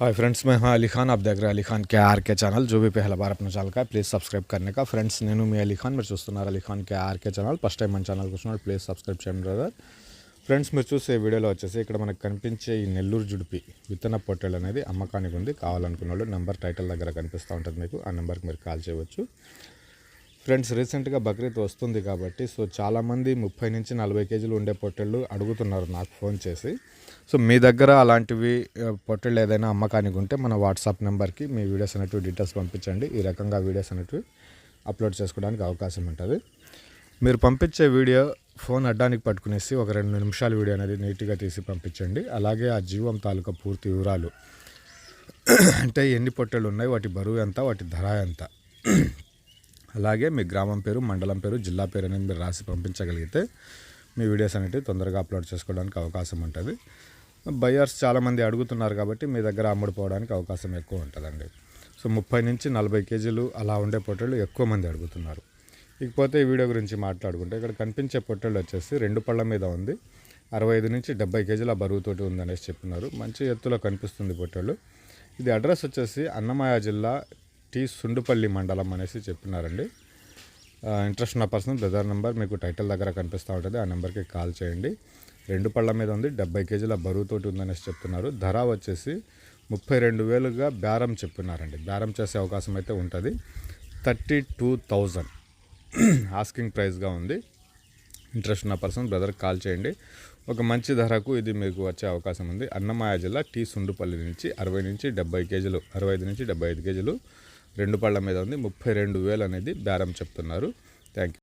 Hi friends मैं हाँ अली खान आप देख रहे हैं अली खान के आर के ఛానల్ जो भी पहला बार अपना ఛానల్ का ప్లీజ్ సబ్స్క్రైబ్ करने का ఫ్రెండ్స్ నేను మీ అలీ ఖాన్ మీరు చూస్తున్నారు Ali Khan K RK channel first time మన ఛానల్ చూస్తున్నారు ప్లీజ్ సబ్స్క్రైబ్ చేయండి బ్రదర్ ఫ్రెండ్స్ మీరు చూసే వీడియోలో వచ్చేసి ఇక్కడ మనకు కనిపించే ఈ నెల్లూరు జుడిపి విత్తన పొట్టెలు అనేది అమ్మకానికి ఉంది కావాలనుకున్న వాళ్ళు నెంబర్ టైటిల్ దగ్గర కనిపిస్తూ ఉంటుంది మీకు ఆ నెంబర్కి మీరు కాల్ చేయవచ్చు ఫ్రెండ్స్ రీసెంట్గా బక్రీద్ వస్తుంది కాబట్టి సో చాలామంది ముప్పై నుంచి నలభై కేజీలు ఉండే పొట్టెళ్ళు అడుగుతున్నారు నాకు ఫోన్ చేసి. సో మీ దగ్గర అలాంటివి పొట్టెళ్ళు ఏదైనా అమ్మకానికి ఉంటే మన వాట్సాప్ నెంబర్కి మీ వీడియోస్ అనేటివి డీటెయిల్స్ పంపించండి. ఈ రకంగా వీడియోస్ అనేటివి అప్లోడ్ చేసుకోవడానికి అవకాశం ఉంటుంది. మీరు పంపించే వీడియో ఫోన్ అడ్డానికి పట్టుకునేసి ఒక రెండు నిమిషాల వీడియో అనేది నీట్గా తీసి పంపించండి. అలాగే ఆ జీవం తాలూకా పూర్తి వివరాలు అంటే ఎన్ని పొట్టెలు ఉన్నాయి వాటి బరువు ఎంత వాటి ధర ఎంత. అలాగే మీ గ్రామం పేరు మండలం పేరు జిల్లా పేరు అనేది మీరు రాసి పంపించగలిగితే మీ వీడియోస్ అనేవి తొందరగా అప్లోడ్ చేసుకోవడానికి అవకాశం ఉంటుంది. బయ్యర్స్ చాలామంది అడుగుతున్నారు కాబట్టి మీ దగ్గర అమ్ముడుపోవడానికి అవకాశం ఎక్కువ ఉంటుందండి. సో ముప్పై నుంచి నలభై కేజీలు అలా ఉండే పొట్టలు ఎక్కువ మంది అడుగుతున్నారు. ఇకపోతే ఈ వీడియో గురించి మాట్లాడుకుంటే ఇక్కడ కనిపించే పొట్టలు వచ్చేసి రెండు పళ్ళ మీద ఉంది. అరవై ఐదు నుంచి డెబ్బై కేజీల బరువుతోటి ఉందనేసి చెప్తున్నారు. మంచి ఎత్తులో కనిపిస్తుంది పొట్టలు ఇది అడ్రస్ వచ్చేసి అన్నమయ్య జిల్లా టి సుండుపల్లి మండలం అనేసి చెప్పినారండి. ఇంట్రెస్ట్ ఉన్న పర్సన్ బ్రదర్ నెంబర్ మీకు టైటిల్ దగ్గర కనిపిస్తూ ఉంటుంది. ఆ నెంబర్కి కాల్ చేయండి. రెండు పళ్ళ మీద ఉంది డెబ్బై కేజీల బరువుతోటి ఉందనేసి చెప్తున్నారు. ధర వచ్చేసి ముప్పై రెండు వేలుగా బేరం చెప్పినారండి. బేరం చేసే అవకాశం అయితే ఉంటుంది. థర్టీ టూ థౌజండ్ ఆస్కింగ్ ప్రైస్గా ఉంది. ఇంట్రెస్ట్ ఉన్న పర్సన్ బ్రదర్ కాల్ చేయండి. ఒక మంచి ధరకు ఇది మీకు వచ్చే అవకాశం ఉంది. అన్నమయ్య జిల్లా టీ సుండుపల్లి నుంచి అరవై నుంచి డెబ్బై కేజీలు అరవై ఐదు నుంచి డెబ్బై ఐదు కేజీలు రెండు పళ్ళ మీద ఉంది. ముప్పై రెండు వేలు అనేది బేరం చెప్తున్నారు. Thank you